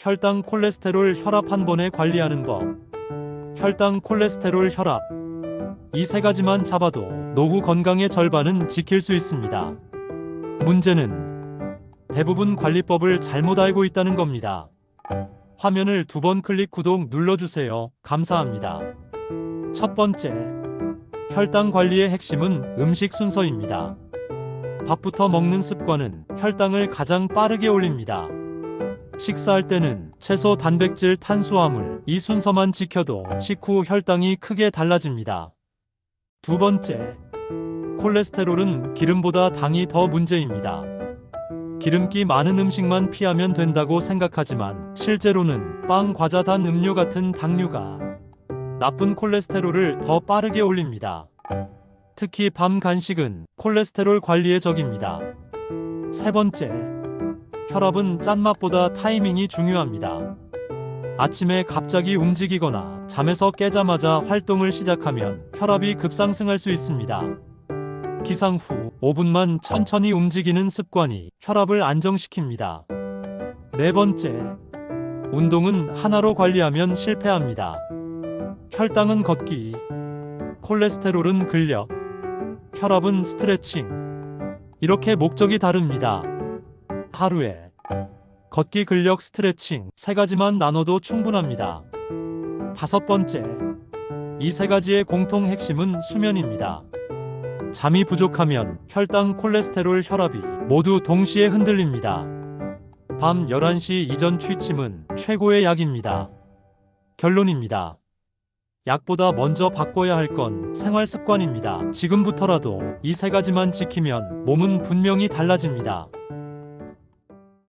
혈당 콜레스테롤 혈압 한 번에 관리하는 법. 혈당 콜레스테롤 혈압. 이 세 가지만 잡아도 노후 건강의 절반은 지킬 수 있습니다. 문제는 대부분 관리법을 잘못 알고 있다는 겁니다. 화면을 두 번 클릭 구독 눌러주세요. 감사합니다. 첫 번째, 혈당 관리의 핵심은 음식 순서입니다. 밥부터 먹는 습관은 혈당을 가장 빠르게 올립니다. 식사할 때는 채소, 단백질, 탄수화물 이 순서만 지켜도 식후 혈당이 크게 달라집니다. 두 번째, 콜레스테롤은 기름보다 당이 더 문제입니다. 기름기 많은 음식만 피하면 된다고 생각하지만 실제로는 빵, 과자, 단 음료 같은 당류가 나쁜 콜레스테롤을 더 빠르게 올립니다. 특히 밤 간식은 콜레스테롤 관리의 적입니다. 세 번째, 혈압은 짠맛보다 타이밍이 중요합니다. 아침에 갑자기 움직이거나 잠에서 깨자마자 활동을 시작하면 혈압이 급상승할 수 있습니다. 기상 후 5분만 천천히 움직이는 습관이 혈압을 안정시킵니다. 네 번째, 운동은 하나로 관리하면 실패합니다. 혈당은 걷기, 콜레스테롤은 근력, 혈압은 스트레칭. 이렇게 목적이 다릅니다. 하루에 걷기 근력 스트레칭 세 가지만 나눠도 충분합니다. 다섯 번째, 이 세 가지의 공통 핵심은 수면입니다. 잠이 부족하면 혈당, 콜레스테롤, 혈압이 모두 동시에 흔들립니다. 밤 11시 이전 취침은 최고의 약입니다. 결론입니다. 약보다 먼저 바꿔야 할 건 생활 습관입니다. 지금부터라도 이 세 가지만 지키면 몸은 분명히 달라집니다.